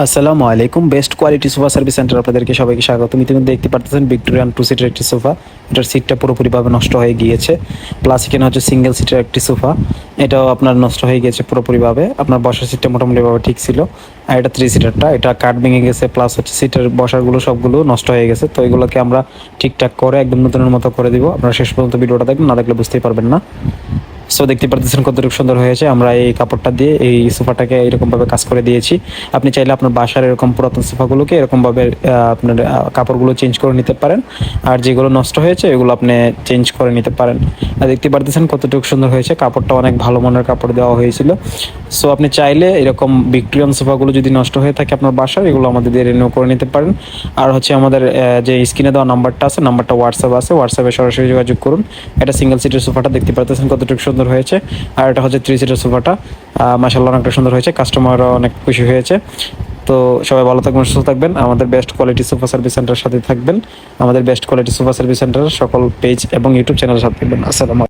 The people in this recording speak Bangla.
আসসালামু আলাইকুম best quality sofa service centre আপনাদেরকে সবাইকে স্বাগত। ইতিমধ্যে দেখতে পাচ্ছেন ভিক্টোরিয়ান টু সিটের একটি সোফা এটার সিটটা পুরোপুরিভাবে নষ্ট হয়ে গিয়েছে। প্লাস এখানে হচ্ছে সিঙ্গেল সিটের একটি সোফা এটাও আপনার নষ্ট হয়ে গিয়েছে পুরোপুরিভাবে। আপনার বসার সিটটা মোটামুটিভাবে ঠিক ছিল। আর এটা থ্রি সিটারটা এটা কাঠ ভেঙে গেছে প্লাস হচ্ছে সিটের বসারগুলো সবগুলো নষ্ট হয়ে গেছে। তো এগুলোকে আমরা ঠিকঠাক করে, একদম নতুনের মতো করে দিব। আপনারা শেষ পর্যন্ত ভিডিওটা দেখবেন, না দেখলে বুঝতেই পারবেন না। সো দেখতে পারতেছেন কতটুকু সুন্দর হয়েছে। আমরা এই কাপড়টা দিয়ে এই সোফাটাকে এরকমভাবে কাজ করে দিয়েছি। আপনি চাইলে আপনার বাসার এরকম পুরাতন সোফাগুলোকে এরকমভাবে আপনার কাপড়গুলো চেঞ্জ করে নিতে পারেন। আর যেগুলো নষ্ট হয়েছে, এগুলো আপনি চেঞ্জ করে নিতে পারেন। আর দেখতে পারতেছেন কতটুকু সুন্দর হয়েছে। কাপড়টা অনেক ভালো মানের কাপড় দেওয়া হয়েছিল। সো আপনি চাইলে এরকম ভিক্টোরিয়ান সোফাগুলো যদি নষ্ট হয়ে থাকে আপনার বাসার, এগুলো আমাদের দিয়ে রিনিউ করে নিতে পারেন। আর হচ্ছে আমাদের যে স্ক্রিনে দেওয়া নাম্বারটা আছে, নাম্বারটা হোয়াটসঅ্যাপ আছে হোয়াটসঅ্যাপে সরাসরি যোগাযোগ করুন। এটা সিঙ্গেল সিটের সোফাটা দেখতে পারতেছেন কতটুকু সুন্দর হয়েছে। আর এটা হচ্ছে থ্রি সিটের সোফাটা মাসাল্লাহ অনেকটা সুন্দর হয়েছে কাস্টমারও অনেক খুশি হয়েছে। তো সবাই ভালো থাকবেন, সুস্থ থাকবেন। আমাদের বেস্ট কোয়ালিটি সোফা সার্ভিস সেন্টারের সাথে থাকবেন। আমাদের বেস্ট কোয়ালিটি সোফা সার্ভিস সেন্টারের সকল পেজ এবং ইউটিউব চ্যানেলের সাথে থাকবেন। আসসালামু।